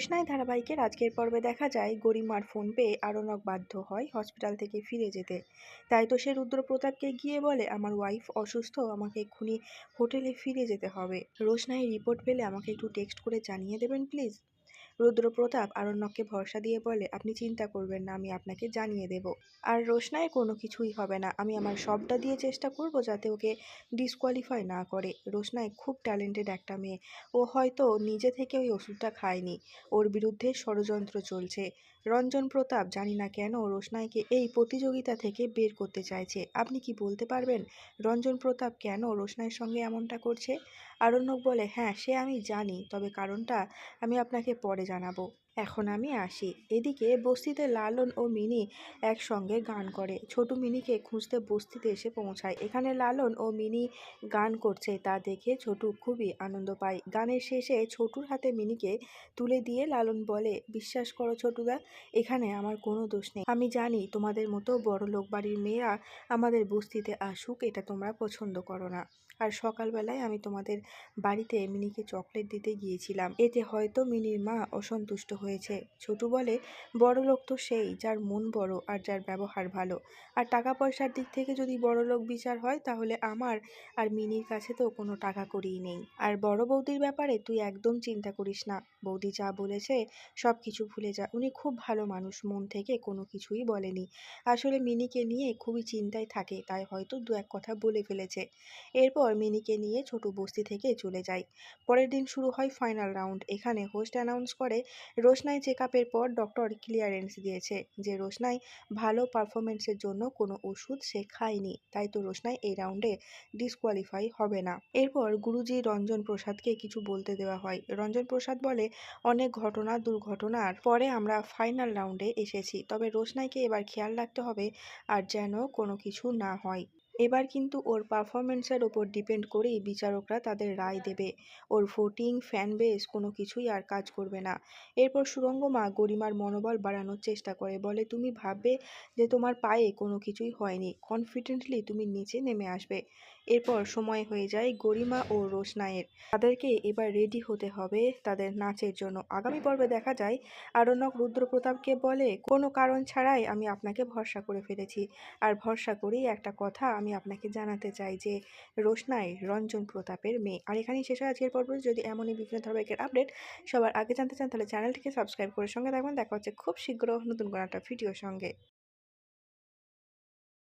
রোশনাই ধারাবাহিকের আজকের পর্বে দেখা যায় গরিমার ফোন পেয়ে আরণক বাধ্য হয় হসপিটাল থেকে ফিরে যেতে। তাই তো সে রুদ্রপ্রতাপকে গিয়ে বলে, আমার ওয়াইফ অসুস্থ, আমাকে এক্ষুনি হোটেলে ফিরে যেতে হবে। রোশনাই রিপোর্ট পেলে আমাকে একটু টেক্সট করে জানিয়ে দেবেন, প্লিজ? রুদ্রপ্রতাপ আরণ্যককে ভরসা দিয়ে বলে, আপনি চিন্তা করবেন না, আমি আপনাকে জানিয়ে দেব। আর রোশনায় কোনো কিছুই হবে না। আমি আমার সবটা দিয়ে চেষ্টা করব যাতে ওকে ডিসকোয়ালিফাই না করে। রোশনায় খুব ট্যালেন্টেড একটা মেয়ে। ও হয়তো নিজে থেকে ওই ওষুধটা খায়নি। ওর বিরুদ্ধে ষড়যন্ত্র চলছে। রঞ্জন প্রতাপ, জানি না কেন, রোশনাইকে এই প্রতিযোগিতা থেকে বের করতে চাইছে। আপনি কি বলতে পারবেন? রঞ্জন প্রতাপ কেন রোশনাইয়ের সঙ্গে এমনটা করছে? আরণ্যক বলে হ্যাঁ সে আমি জানি তবে কারণটা আমি আপনাকে পরে জানাব। এখন আমি আসি। এদিকে বস্তিতে লালন ও মিনি একসঙ্গে গান করে। ছোট মিনিকে খুঁজতে বস্তিতে এসে পৌঁছায়। এখানে লালন ও মিনি গান করছে। তা দেখে ছোটু খুবই আনন্দ পায়। গানের শেষে ছোটুর হাতে মিনিকে তুলে দিয়ে লালন বলে, বিশ্বাস করো ছোটুদা, এখানে আমার কোনো দোষ নেই। আমি জানি তোমাদের মতো বড় লোক বাড়ির মেয়েরা আমাদের বস্তিতে আসুক, এটা তোমরা পছন্দ করো না। আর সকালবেলায় আমি তোমাদের বাড়িতে মিনিকে চকলেট দিতে গিয়েছিলাম। এতে হয়তো মিনির মা অসন্তুষ্ট হয়েছে। ছোটু বলে বড় লোক তো সেই যার মন বড় আর যার ব্যবহার ভালো। আর টাকা পয়সার দিক থেকে যদি বড় লোক বিচার হয়, তাহলে আমার আর মিনির কাছে তো কোনো টাকা করিই নেই। আর বড় বৌদির ব্যাপারে তুই একদম চিন্তা করিস না। বৌদি যা বলেছে সব কিছু ভুলে যা। উনি খুব ভালো মানুষ, মন থেকে কোনো কিছুই বলেনি। আসলে মিনিকে নিয়ে খুবই চিন্তায় থাকে, তাই হয়তো দু এক কথা বলে ফেলেছে। এরপর মিনিকে নিয়ে ছোট বস্তি থেকে চলে যায়। পরের দিন শুরু হয় ফাইনাল রাউন্ড। এখানে হোস্ট অ্যানাউন্স করে রোশনাই চেক আপের পর ডক্টর ক্লিয়ারেন্স দিয়েছে যে রোশনাই ভালো পারফরমেন্সের জন্য কোনো ওষুধ সে খায়নি। তাই তো রোশনাই এই রাউন্ডে ডিসকোয়ালিফাই হবে না। এরপর গুরুজি রঞ্জন প্রসাদকে কিছু বলতে দেওয়া হয়। রঞ্জন প্রসাদ বলে, অনেক ঘটনা, দুর্ঘটনার পরে আমরা ফাইনাল রাউন্ডে এসেছি। তবে রোশনাইকে এবার খেয়াল রাখতে হবে আর যেন কোনো কিছু না হয়। এবার কিন্তু ওর পারফরমেন্সের ওপর ডিপেন্ড করেই বিচারকরা তাদের রায় দেবে। ওর ভোটিং ফ্যান বেস কোনো কিছুই আর কাজ করবে না। এরপর সুরঙ্গমা গরিমার মনোবল বাড়ানোর চেষ্টা করে, বলে, তুমি ভাববে যে তোমার পায়ে কোনো কিছুই হয়নি কনফিডেন্টলি তুমি নিচে নেমে আসবে। এরপর সময় হয়ে যায় গরিমা ও রোশনায়ের তাদেরকে এবার রেডি হতে হবে তাদের নাচের জন্য। আগামী পর্বে দেখা যায় আরণ্যক রুদ্রপ্রতাপকে বলে, কোনো কারণ ছাড়াই আমি আপনাকে ভরসা করে ফেলেছি। আর ভরসা করেই একটা কথা আমি আপনাকে জানাতে চাই যে, রোশনাই, রঞ্জন প্রতাপের মেয়ে। আর এখানেই শেষ হয় আজকের পর্ব। যদি এমনই বিভিন্ন ধারাবাহিকের আপডেট সবার আগে জানতে চান, তাহলে চ্যানেলটিকে সাবস্ক্রাইব করে সঙ্গে থাকবেন। দেখা হচ্ছে খুব শীঘ্র নতুন কোনো একটা ভিডিওর সঙ্গে।